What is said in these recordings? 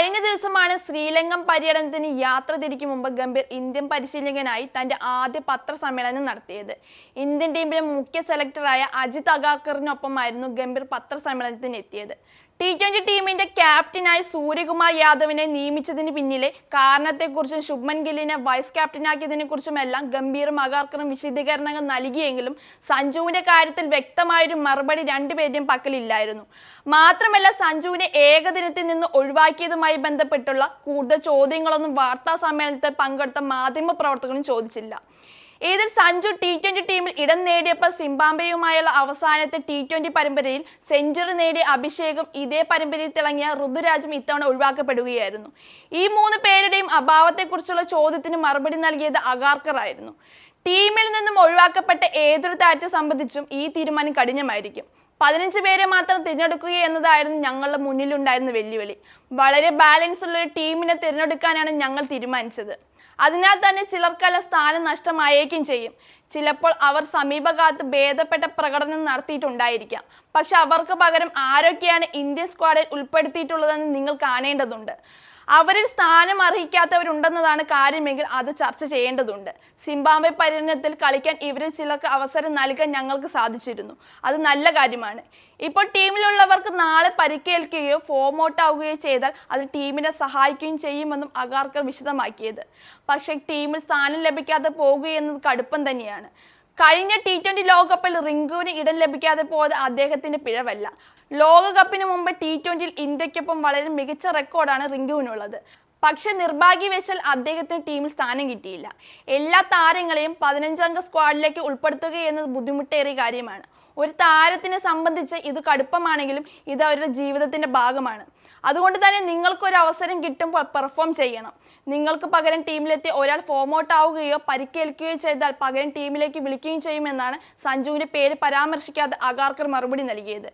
കഴിഞ്ഞ ദിവസമാണ് ശ്രീലങ്കൻ പര്യടനത്തിന് യാത്ര തിരിക്കും മുമ്പ് ഗംഭീർ ഇന്ത്യൻ പരിശീലകനായി തന്റെ ആദ്യ പത്രസമ്മേളനം നടത്തിയത്. ഇന്ത്യൻ ടീമിലെ മുഖ്യ സെലക്ടറായ അജിത് അഗാക്കറിനൊപ്പമായിരുന്നു ഗംഭീർ പത്രസമ്മേളനത്തിന് എത്തിയത് ടി ട്വന്റി ടീമിന്റെ ക്യാപ്റ്റനായി സൂര്യകുമാർ യാദവിനെ നിയമിച്ചതിന് പിന്നിലെ കാരണത്തെക്കുറിച്ചും ശുഭ്മൻ ഗില്ലിനെ വൈസ് ക്യാപ്റ്റനാക്കിയതിനെ കുറിച്ചുമെല്ലാം ഗംഭീറും അകാർക്കറും വിശദീകരണങ്ങൾ നൽകിയെങ്കിലും സഞ്ജുവിന്റെ കാര്യത്തിൽ വ്യക്തമായൊരു മറുപടി രണ്ടുപേരുടെയും പക്കലില്ലായിരുന്നു. മാത്രമല്ല സഞ്ജുവിനെ ഏകദിനത്തിൽ നിന്ന് ഒഴിവാക്കിയതുമായി ബന്ധപ്പെട്ടുള്ള കൂടുതൽ ചോദ്യങ്ങളൊന്നും വാർത്താ സമ്മേളനത്തിൽ പങ്കെടുത്ത മാധ്യമ പ്രവർത്തകരും ചോദിച്ചില്ല. ഇതിൽ സഞ്ജു ടി ട്വന്റി ടീമിൽ ഇടം നേടിയപ്പോൾ സിംബാബ്വേയുമായുള്ള അവസാനത്തെ ടി ട്വന്റി പരമ്പരയിൽ സെഞ്ചുറി നേടിയ അഭിഷേകും ഇതേ പരമ്പരയിൽ തിളങ്ങിയ ഋതുരാജും ഇത്തവണ ഒഴിവാക്കപ്പെടുകയായിരുന്നു. ഈ മൂന്ന് പേരുടെയും അഭാവത്തെക്കുറിച്ചുള്ള ചോദ്യത്തിന് മറുപടി നൽകിയത് അഗാർക്കർ ആയിരുന്നു. ടീമിൽ നിന്നും ഒഴിവാക്കപ്പെട്ട ഏതൊരു താരത്തെ സംബന്ധിച്ചും ഈ തീരുമാനം കഠിനമായിരിക്കും. പതിനഞ്ച് പേരെ മാത്രം തിരഞ്ഞെടുക്കുക എന്നതായിരുന്നു ഞങ്ങളുടെ മുന്നിലുണ്ടായിരുന്ന വെല്ലുവിളി. വളരെ ബാലൻസ് ഉള്ള ഒരു ടീമിനെ തിരഞ്ഞെടുക്കാനാണ് ഞങ്ങൾ തീരുമാനിച്ചത്. അതിനാൽ തന്നെ ചിലർക്കെല്ലാം സ്ഥാനം നഷ്ടമായേക്കും ചെയ്യും. ചിലപ്പോൾ അവർ സമീപകാലത്ത് ഭേദപ്പെട്ട പ്രകടനം നടത്തിയിട്ടുണ്ടായിരിക്കാം. പക്ഷെ അവർക്ക് പകരം ആരൊക്കെയാണ് ഇന്ത്യൻ സ്ക്വാഡിൽ ഉൾപ്പെടുത്തിയിട്ടുള്ളതെന്ന് നിങ്ങൾ കാണേണ്ടതുണ്ട്. അവരിൽ സ്ഥാനം അർഹിക്കാത്തവരുണ്ടെന്നതാണ് കാര്യമെങ്കിൽ അത് ചർച്ച ചെയ്യേണ്ടതുണ്ട്. സിംബാബ്വെ പര്യടനത്തിൽ കളിക്കാൻ ഇവരിൽ ചിലർക്ക് അവസരം നൽകാൻ ഞങ്ങൾക്ക് സാധിച്ചിരുന്നു. അത് നല്ല കാര്യമാണ്. ഇപ്പോൾ ടീമിലുള്ളവർക്ക് നാളെ പരിക്കേൽക്കുകയോ ഫോം ഔട്ട് ആവുകയോ ചെയ്താൽ അത് ടീമിനെ സഹായിക്കുകയും ചെയ്യുമെന്നും അഗാർക്കർ വിശദമാക്കിയത്. പക്ഷേ ടീമിൽ സ്ഥാനം ലഭിക്കാതെ പോകുകയെന്നത് കടുപ്പം തന്നെയാണ്. കഴിഞ്ഞ ടി ട്വന്റി ലോകകപ്പിൽ റിങ്കുവിന് ഇടം ലഭിക്കാതെ പോയത് അദ്ദേഹത്തിന്റെ പിഴവല്ല. ലോകകപ്പിന് മുമ്പ് ടി ട്വന്റിയിൽ ഇന്ത്യക്കൊപ്പം വളരെ മികച്ച റെക്കോർഡാണ് റിങ്കുവിനുള്ളത്. പക്ഷെ നിർഭാഗ്യവശാൽ അദ്ദേഹത്തിന് ടീമിൽ സ്ഥാനം കിട്ടിയില്ല. എല്ലാ താരങ്ങളെയും പതിനഞ്ചംഗ സ്ക്വാഡിലേക്ക് ഉൾപ്പെടുത്തുക എന്നത് ബുദ്ധിമുട്ടേറിയ കാര്യമാണ്. ഒരു താരത്തിനെ സംബന്ധിച്ച് ഇത് കടുപ്പമാണെങ്കിലും ഇത് അവരുടെ ജീവിതത്തിന്റെ ഭാഗമാണ്. അതുകൊണ്ട് തന്നെ നിങ്ങൾക്ക് ഒരു അവസരം കിട്ടുമ്പോൾ പെർഫോം ചെയ്യണം. നിങ്ങൾക്ക് പകരം ടീമിലെത്തി ഒരാൾ ഫോം ഔട്ട് ആവുകയോ പരിക്കേൽക്കുകയോ ചെയ്താൽ പകരം ടീമിലേക്ക് വിളിക്കുകയും ചെയ്യുമെന്നാണ് സഞ്ജുവിന്റെ പേര് പരാമർശിക്കാതെ അഗാർക്കർ മറുപടി നൽകിയത്.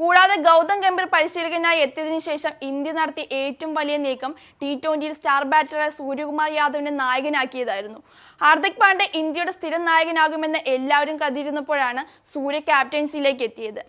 കൂടാതെ ഗൗതം ഗംഭീർ പരിശീലകനായി എത്തിയതിനു ശേഷം ഇന്ത്യ നടത്തിയ ഏറ്റവും വലിയ നീക്കം ടി ട്വന്റിയിൽ സ്റ്റാർ ബാറ്ററായ സൂര്യകുമാർ യാദവിനെ നായകനാക്കിയതായിരുന്നു. ഹാർദിക് പാണ്ഡെ ഇന്ത്യയുടെ സ്ഥിരം നായകനാകുമെന്ന് എല്ലാവരും കരുതിയിരുന്നപ്പോഴാണ് സൂര്യ ക്യാപ്റ്റൻസിയിലേക്ക് എത്തിയത്.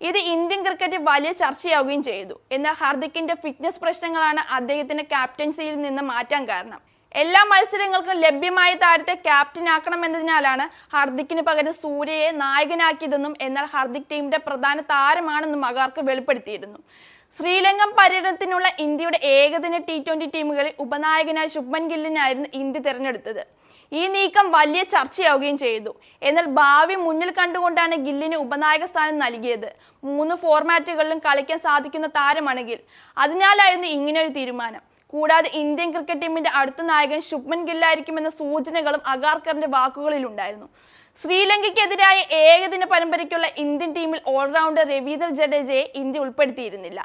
ഇത് ഇന്ത്യൻ ക്രിക്കറ്റ് വലിയ ചർച്ചയാവുകയും ചെയ്തു. എന്നാൽ ഹാർദിക്കിന്റെ ഫിറ്റ്നസ് പ്രശ്നങ്ങളാണ് അദ്ദേഹത്തിന്റെ ക്യാപ്റ്റൻസിയിൽ നിന്ന് മാറ്റാൻ കാരണം. എല്ലാ മത്സരങ്ങൾക്കും ലഭ്യമായ താരത്തെ ക്യാപ്റ്റനാക്കണമെന്നതിനാലാണ് ഹർദിക്കിന് പകരം സൂര്യയെ നായകനാക്കിയതെന്നും എന്നാൽ ഹർദിക് ടീമിന്റെ പ്രധാന താരമാണെന്നും മകാർക്ക് വെളിപ്പെടുത്തിയിരുന്നു. ശ്രീലങ്കൻ പര്യടനത്തിനുള്ള ഇന്ത്യയുടെ ഏകദിന ടി ട്വന്റി ടീമുകളിൽ ഉപനായകനായ ശുഭ്മൻ ഗില്ലിനായിരുന്നു ഇന്ത്യ തിരഞ്ഞെടുത്തത്. ഈ നീക്കം വലിയ ചർച്ചയാവുകയും ചെയ്തു. എന്നാൽ ഭാവി മുന്നിൽ കണ്ടുകൊണ്ടാണ് ഗില്ലിന് ഉപനായക സ്ഥാനം നൽകിയത്. മൂന്ന് ഫോർമാറ്റുകളിലും കളിക്കാൻ സാധിക്കുന്ന താരമാണ് ഗിൽ അതിനാലായിരുന്നു ഇങ്ങനെ ഒരു തീരുമാനം. കൂടാതെ ഇന്ത്യൻ ക്രിക്കറ്റ് ടീമിന്റെ അടുത്ത നായകൻ ശുഭ്മൻ ഗില്ലായിരിക്കുമെന്ന സൂചനകളും അഗാർക്കറിന്റെ വാക്കുകളിലുണ്ടായിരുന്നു. ശ്രീലങ്കയ്ക്കെതിരായ ഏകദിന പരമ്പരയ്ക്കുള്ള ഇന്ത്യൻ ടീമിൽ ഓൾറൗണ്ടർ രവീന്ദ്ര ജഡേജയെ ഇന്ത്യ ഉൾപ്പെടുത്തിയിരുന്നില്ല.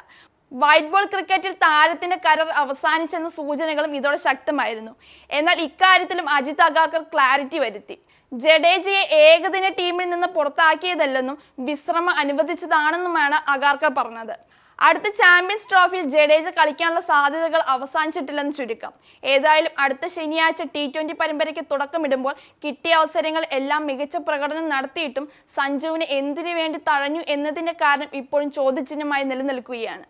വൈറ്റ് ബോൾ ക്രിക്കറ്റിൽ താരത്തിന്റെ കരർ അവസാനിച്ചെന്ന സൂചനകളും ഇതോടെ ശക്തമായിരുന്നു. എന്നാൽ ഇക്കാര്യത്തിലും അജിത് അഗാർക്കർ ക്ലാരിറ്റി വരുത്തി. ജഡേജയെ ഏകദിന ടീമിൽ നിന്ന് പുറത്താക്കിയതല്ലെന്നും വിശ്രമം അനുവദിച്ചതാണെന്നുമാണ് അഗാർക്കർ പറഞ്ഞത്. അടുത്ത ചാമ്പ്യൻസ് ട്രോഫിയിൽ ജഡേജ കളിക്കാനുള്ള സാധ്യതകൾ അവസാനിച്ചിട്ടില്ലെന്ന് ചുരുക്കം. ഏതായാലും അടുത്ത ശനിയാഴ്ച ടി ട്വന്റി പരമ്പരയ്ക്ക് തുടക്കമിടുമ്പോൾ കിട്ടിയ അവസരങ്ങൾ എല്ലാം മികച്ച പ്രകടനം നടത്തിയിട്ടും സഞ്ജുവിന് എന്തിനു വേണ്ടി തഴഞ്ഞു എന്നതിന്റെ കാരണം ഇപ്പോഴും ചോദ്യചിഹ്നമായി നിലനിൽക്കുകയാണ്.